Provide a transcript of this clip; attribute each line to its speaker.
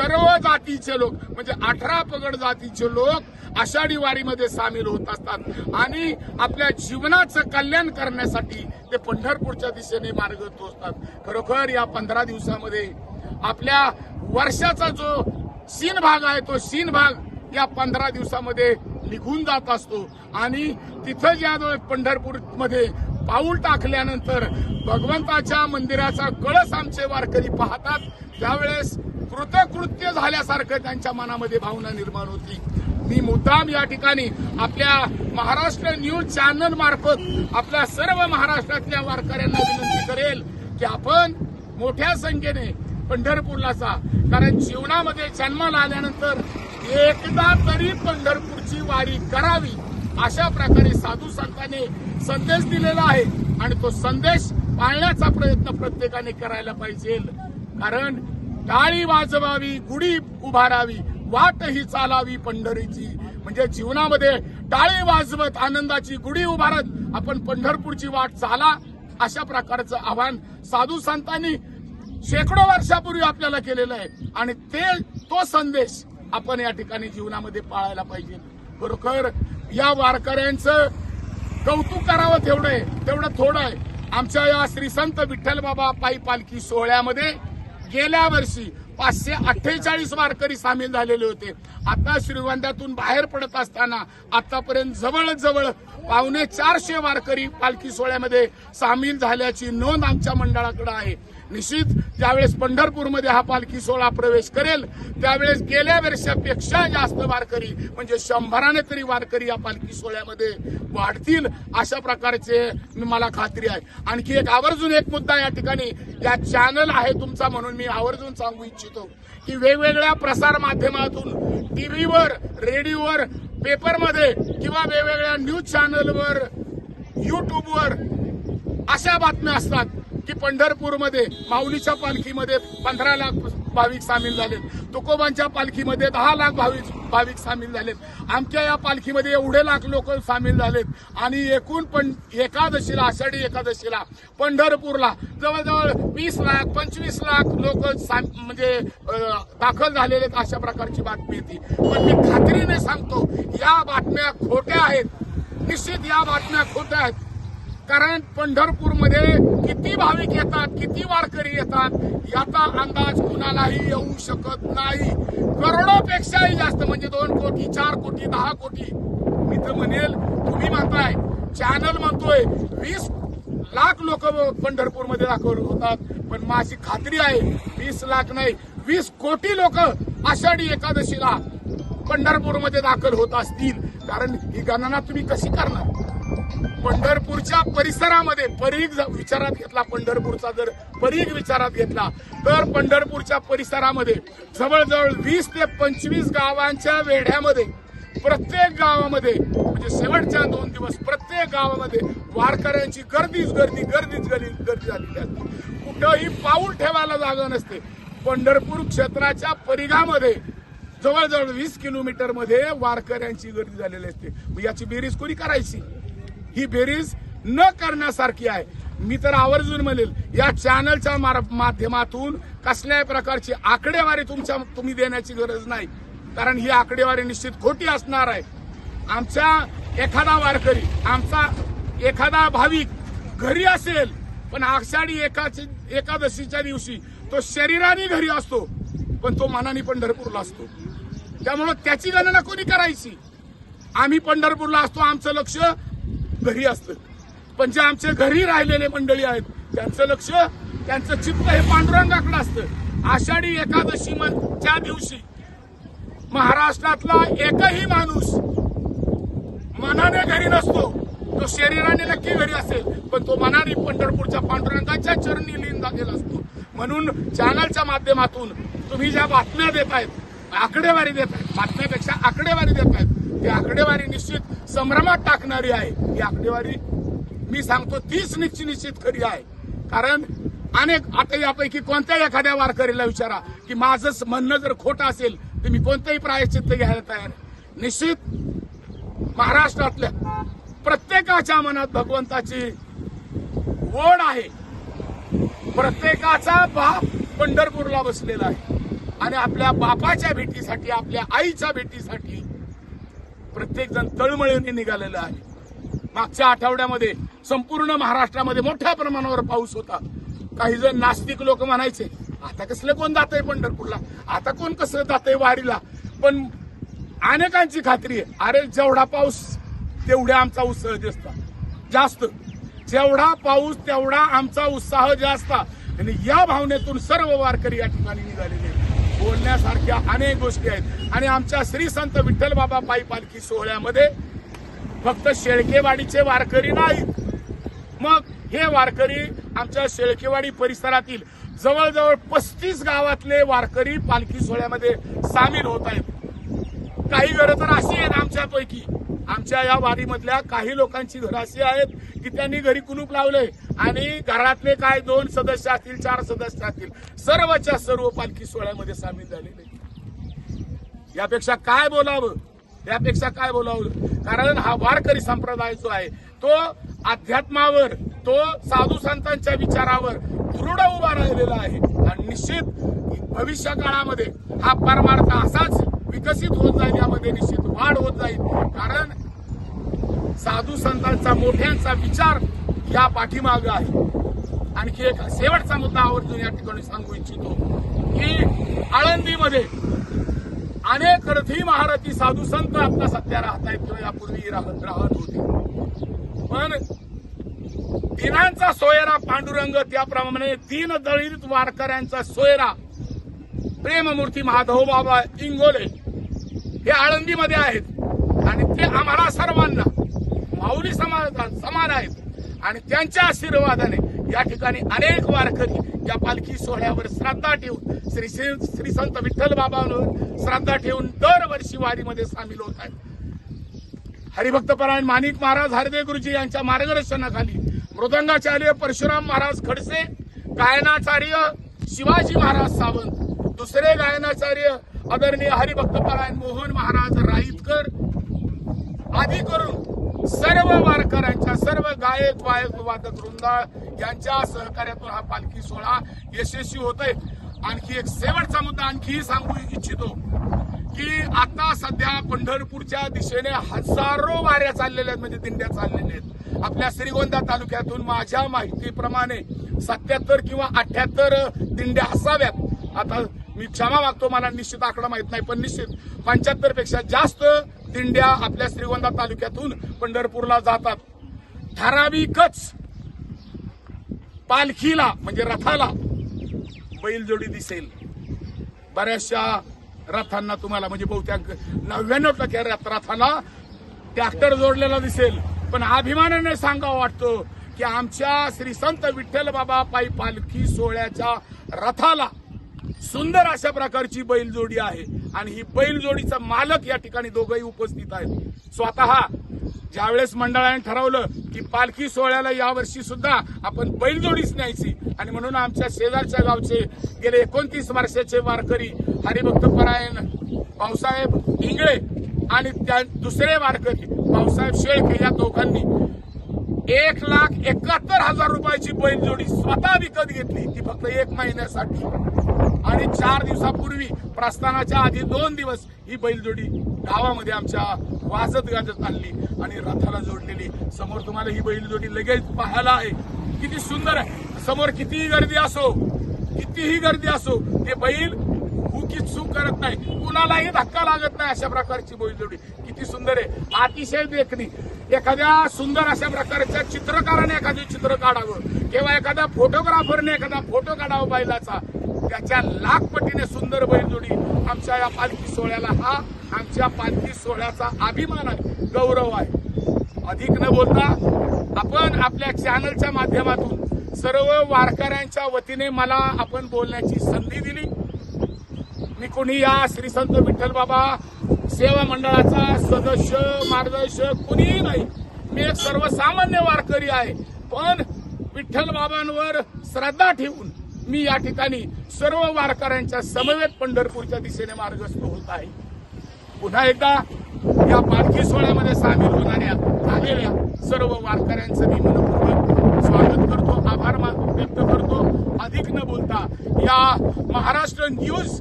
Speaker 1: सर्व जातीचे लोक म्हणजे अठरा पगड जातीचे लोक आषाढी वारीमध्ये सामील होत असतात. आणि आपल्या जीवनाचं कल्याण करण्यासाठी ते पंढरपूरच्या दिशेने मार्ग टोचतात. खरोखर या पंधरा दिवसामध्ये आपल्या वर्षाचा जो सीन भाग आहे तो सीन भाग या पंधरा दिवसामध्ये निघून जात असतो. आणि तिथं ज्या पंढरपूरमध्ये पाऊल टाकल्यानंतर भगवंताच्या मंदिराचा कळस आमचे वारकरी पाहतात त्यावेळेस कृतकृत्य झाल्यासारखं त्यांच्या मनामध्ये भावना निर्माण होती. मी मुद्दाम या ठिकाणी आपल्या महाराष्ट्र न्यूज चॅनल मार्फत आपल्या सर्व महाराष्ट्रातल्या वारकऱ्यांना विनंती करेल की आपण मोठ्या संख्येने पंढरपूरला जा कारण जीवनामध्ये जन्माला आल्यानंतर एकदा तरी पंढरपूरची वारी करावी अशा प्रकारे साधू संतांनी संदेश दिलेला आहे आणि तो संदेश पाळण्याचा प्रयत्न प्रत्येकाने करायला पाहिजे. कारण टाळी वाजवावी गुढी उभारावी वाट ही चालावी पंढरीची. म्हणजे जीवनामध्ये टाळी वाजवत आनंदाची गुढी उभारत आपण पंढरपूरची वाट चाला अशा प्रकारचं आव्हान साधू संतांनी शेकडो वर्षापूर्वी आपल्याला केलेलं आहे. आणि ते तो संदेश आपण या ठिकाणी जीवनामध्ये पाळायला पाहिजे. खरोखर या वारकऱ्यांचं कौतुक करावं तेवढं आहे तेवढं थोडं आहे. आमच्या या श्री संत विठ्ठल बाबा पायी पालखी सोहळ्यामध्ये गेल्या वर्षी पाचशे अठ्ठेचाळीस वारकरी सामील झालेले होते. आता श्रीगोंद्यातून बाहेर पडत असताना आतापर्यंत जवळजवळ पावणे चारशे वारकरी पालखी सोहळ्यामध्ये सामील झाल्याची नोंद आमच्या मंडळाकडे आहे. निश्चित ज्यावेळेस पंढरपूरमध्ये हा पालखी सोहळा प्रवेश करेल त्यावेळेस गेल्या वर्षापेक्षा जास्त वारकरी म्हणजे शंभराने तरी वारकरी या पालखी सोहळ्यामध्ये वाढतील अशा प्रकारचे मला खात्री आहे. आणखी एक आवर्जून एक मुद्दा या ठिकाणी या चॅनल आहे तुमचा म्हणून मी आवर्जून सांगू इच्छितो की वेगवेगळ्या प्रसार माध्यमातून टीव्हीवर रेडिओवर पेपरमध्ये किंवा वेगवेगळ्या न्यूज चॅनलवर युट्यूबवर अशा बातम्या असतात. की पंढरपूरमध्ये माऊलीच्या पालखीमध्ये पंधरा लाख भाविक सामील झालेत. तुकोबांच्या पालखीमध्ये दहा लाख भाविक भाविक सामील झालेत. आमच्या या पालखीमध्ये एवढे लाख लोक सामील झालेत. आणि एकूण पण एकादशीला आषाढी एकादशीला पंढरपूरला जवळजवळ वीस लाख पंचवीस लाख लोक म्हणजे दाखल झालेले आहेत अशा प्रकारची बातमी येते. पण मी खात्रीने सांगतो या बातम्या खोट्या आहेत. निश्चित या बातम्या खोट्या आहेत. कारण पंढरपूरमध्ये किती भाविक येतात किती वारकरी येतात याचा अंदाज कुणालाही येऊ शकत नाही. करोडोपेक्षाही जास्त म्हणजे दोन कोटी चार कोटी दहा कोटी. मी तर म्हणेल तुम्ही म्हणताय चॅनल म्हणतोय वीस लाख लोक पंढरपूरमध्ये दाखल होतात पण माझी खात्री आहे वीस लाख नाही वीस कोटी लोक आषाढी एकादशीला पंढरपूरमध्ये दाखल होत असतील. कारण ही गणना तुम्ही कशी करणार? पंढरपूरच्या परिसरामध्ये परीघ विचारात घेतला पंढरपूरचा जर परीघ विचारात घेतला तर पंढरपूरच्या परिसरामध्ये जवळजवळ वीस ते पंचवीस गावांच्या वेढ्यामध्ये प्रत्येक गावामध्ये म्हणजे शेवटच्या दोन दिवस प्रत्येक गावामध्ये वारकऱ्यांची गर्दीच गर्दी गर्दीच गर्दी गर्दी झालेली असते. कुठंही पाऊल ठेवायला जागा नसते. पंढरपूर क्षेत्राच्या परिघामध्ये जवळजवळ वीस किलोमीटरमध्ये वारकऱ्यांची गर्दी झालेली असते. मग याची बेरीज कोणी करायची? ही बेरीज न करण्यासारखी आहे. मी तर आवर्जून म्हणेल या चॅनलच्या माध्यमातून कसल्याही प्रकारची आकडेवारी तुमच्या तुम्ही देण्याची गरज नाही. कारण ही आकडेवारी निश्चित खोटी असणार आहे. आमचा एखादा वारकरी आमचा एखादा भाविक घरी असेल पण आषाढी एकाची एकादशीच्या दिवशी तो शरीराने घरी असतो पण तो मनाने पंढरपूरला असतो. त्यामुळं त्याची गणना कोणी करायची? आम्ही पंढरपूरला असतो आमचं लक्ष घरी असतं. पण जे आमचे घरी राहिलेले मंडळी आहेत त्यांचं लक्ष त्यांचं चित्त हे पांडुरंगाकडे असतं. आषाढी एकादशी च्या दिवशी महाराष्ट्रातला एकही माणूस मनाने घरी नसतो. तो शरीराने नक्की घरी असेल पण तो मनाने पंढरपूरच्या पांडुरंगाच्या चरणी लीन झालेला असतो. म्हणून चॅनलच्या माध्यमातून तुम्ही ज्या बातम्या देत आहेत आकडेवारी देत आहेत बातम्यापेक्षा आकडेवारी देत आहेत ती आकडेवारी निश्चित संभ्रमात टाकणारी आहे. ही आकडेवारी मी सांगतो तीच निश्चित निश्चित खरी आहे. कारण अनेक आता यापैकी कोणत्याही एखाद्या वारकरीला विचारा की माझं म्हणणं जर खोटं असेल तर मी कोणतंही प्रायश्चित्त घ्यायला तयार निश्चित महाराष्ट्रातल्या प्रत्येकाच्या मनात भगवंताची ओढ आहे. प्रत्येकाचा बाप पंढरपूरला बसलेला आहे. आणि आपल्या बापाच्या भेटीसाठी आपल्या आईच्या भेटीसाठी प्रत्येक जण तळमळीने निघालेलं आहे. मागच्या आठवड्यामध्ये संपूर्ण महाराष्ट्रामध्ये मोठ्या प्रमाणावर पाऊस होता. काही जण नास्तिक लोक म्हणायचे आता कसलं कोण जात आहे पंढरपूरला? आता कोण कसं आहे वारीला? पण अनेकांची खात्री आहे अरे जेवढा पाऊस तेवढा आमचा उत्साह जास्त. जास्त. जेवढा पाऊस तेवढा आमचा उत्साह जास्त. आणि या भावनेतून सर्व वारकरी या ठिकाणी निघालेले आहेत. बोलण्यासारख्या अनेक गोष्टी आहेत. आणि आमच्या श्री संत विठ्ठल बाबा पायी पालखी सोहळ्यामध्ये फक्त शेळकेवाडीचे वारकरी नाहीत. मग हे वारकरी आमच्या शेळकेवाडी परिसरातील जवळजवळ पस्तीस गावातले वारकरी पालखी सोहळ्यामध्ये सामील होत आहेत. काही घरं तर अशी आहेत आमच्यापैकी. आमच्या या वाडीमधल्या काही लोकांची घरं अशी आहेत की त्यांनी घरी कुलूप लावले आणि घरातले काय दोन सदस्य असतील चार सदस्य असतील सर्वच्या सर्व पालखी सोहळ्यामध्ये सामील झालेले यापेक्षा काय बोलावं? यापेक्षा काय बोलावं? कारण हा वारकरी संप्रदाय जो आहे तो अध्यात्मावर तो साधू संतांच्या विचारावर दृढ उभा राहिलेला आहे. आणि निश्चित भविष्य काळामध्ये हा परमार्थ असाच विकसित होत जाईल यामध्ये निश्चित वाढ होत जाईल. कारण साधू संतांचा मोठ्यांचा विचार या पाठीमाग आहे. आणखी एक शेवटचा मुद्दा आवर्जून या ठिकाणी सांगू इच्छितो. की आळंदीमध्ये अनेक रथी महारथी साधू संत आता सध्या राहत आहेत किंवा यापूर्वी राहत राहत होते. पण दिनांचा सोयरा पांडुरंग त्याप्रमाणे दीन दलित वारकऱ्यांचा सोयरा प्रेममूर्ती माधव बाबा इंगोले हे आळंदीमध्ये आहेत. आणि ते आम्हाला सर्वांना माऊली समाज समान आहेत. आणि त्यांच्या आशीर्वादाने या ठिकाणी अनेक वारकरी या पालखी सोहळ्यावर श्रद्धा ठेवून श्री श्री श्री संत विठ्ठल बाबांवर श्रद्धा ठेवून दरवर्षी वारीमध्ये सामील होत आहेत. हरिभक्तपरायण माणिक महाराज हरदे गुरुजी यांच्या मार्गदर्शनाखाली मृदंगाचार्य परशुराम महाराज खडसे गायनाचार्य शिवाजी महाराज सावंत दुसरे गायनाचार्य आदरणीय हरिभक्तपरायण मोहन महाराज राईतकर आदी करून सर्व वारकऱ्यांच्या सर्व गायक वायक वादक वृंदा यांच्या सहकार्यातून हा पालखी सोहळा यशस्वी होत आहे आणखी एक शेवटचा मुद्दा आणखी सांगू इच्छितो की आता सध्या पंढरपूरच्या दिशेने हजारो वाऱ्या चाललेल्या आहेत म्हणजे दिंड्या चाललेल्या आहेत. आपल्या श्रीगोंदा तालुक्यातून माझ्या माहितीप्रमाणे सत्याहत्तर किंवा अठ्याहत्तर दिंड्या असाव्यात. आता मी क्षमा मागतो मला निश्चित आकडा माहीत नाही पण निश्चित पंच्याहत्तरपेक्षा जास्त दिंड्या आपल्या श्रीगोंदा तालुक्यातून पंढरपूरला जातात. ठराविकच पालखीला म्हणजे रथाला बैलजोडी दिसेल. बऱ्याचशा रथांना तुम्हाला म्हणजे बहुतेक नव्याण्णव टक्के रथ- रथाला ट्रॅक्टर जोडलेला दिसेल. पण अभिमानाने सांगावं वाटतो की आमच्या श्री संत विठ्ठल बाबा पायी पालखी सोहळ्याच्या रथाला सुंदर अशा प्रकारची बैलजोडी आहे. आणि ही बैलजोडीचा मालक या ठिकाणी दोघंही उपस्थित आहेत. स्वतः ज्यावेळेस मंडळाने ठरवलं की पालखी सोहळ्याला यावर्षी सुद्धा आपण बैलजोडीच न्यायची. आणि म्हणून आमच्या शेजारच्या गावचे गेले एकोणतीस वर्षाचे वारकरी हरिभक्त परायण भाऊसाहेब इंगळे आणि त्या दुसरे वारकरी भाऊसाहेब शेळके या दोघांनी एक लाख एकाहत्तर हजार रुपयाची बैलजोडी स्वतः विकत घेतली. ती फक्त एक महिन्यासाठी. आणि चार दिवसापूर्वी प्रस्थानाच्या आधी दोन दिवस ही बैलजोडी गावामध्ये आमच्या वाजत गाजत आणली आणि रथाला जोडलेली. समोर तुम्हाला ही बैलजोडी लगेच पाहायला आहे. किती सुंदर आहे. समोर कितीही गर्दी असो कितीही गर्दी असो ते बैल हुकीत चूक करत नाही. कुणालाही धक्का लागत नाही अशा प्रकारची बैलजोडी. किती सुंदर आहे. अतिशय देखणी. एखाद्या सुंदर अशा प्रकारच्या चित्रकाराने एखादे चित्र काढावं. किंवा एखाद्या फोटोग्राफरने एखादा फोटो काढावा बैलाचा. त्याच्या लाख पटीने सुंदर बैलजोडी आमच्या या पालखी सोहळ्याला हा आमच्या पालखी सोहळ्याचा अभिमान आहे गौरव आहे. अधिक न बोलता आपण आपल्या चॅनलच्या माध्यमातून सर्व वारकऱ्यांच्या वतीने मला आपण बोलण्याची संधी दिली. मी कोणी या श्री संत विठ्ठल बाबा सेवा मंडळाचा सदस्य मार्गदर्शक कुणीही नाही. मी एक सर्वसामान्य वारकरी आहे पण विठ्ठल बाबांवर श्रद्धा ठेवून मी या ठिकाणी सर्व वारकऱ्यांच्या समवेत पंढरपूरच्या दिशेने मार्गस्थ होत आहे. पुन्हा एकदा या पालखी सोहळ्यामध्ये सामील होणाऱ्या झालेल्या सर्व वारकऱ्यांचं मी मनपूर्वक स्वागत करतो आभार व्यक्त करतो. अधिक न बोलता या महाराष्ट्र न्यूज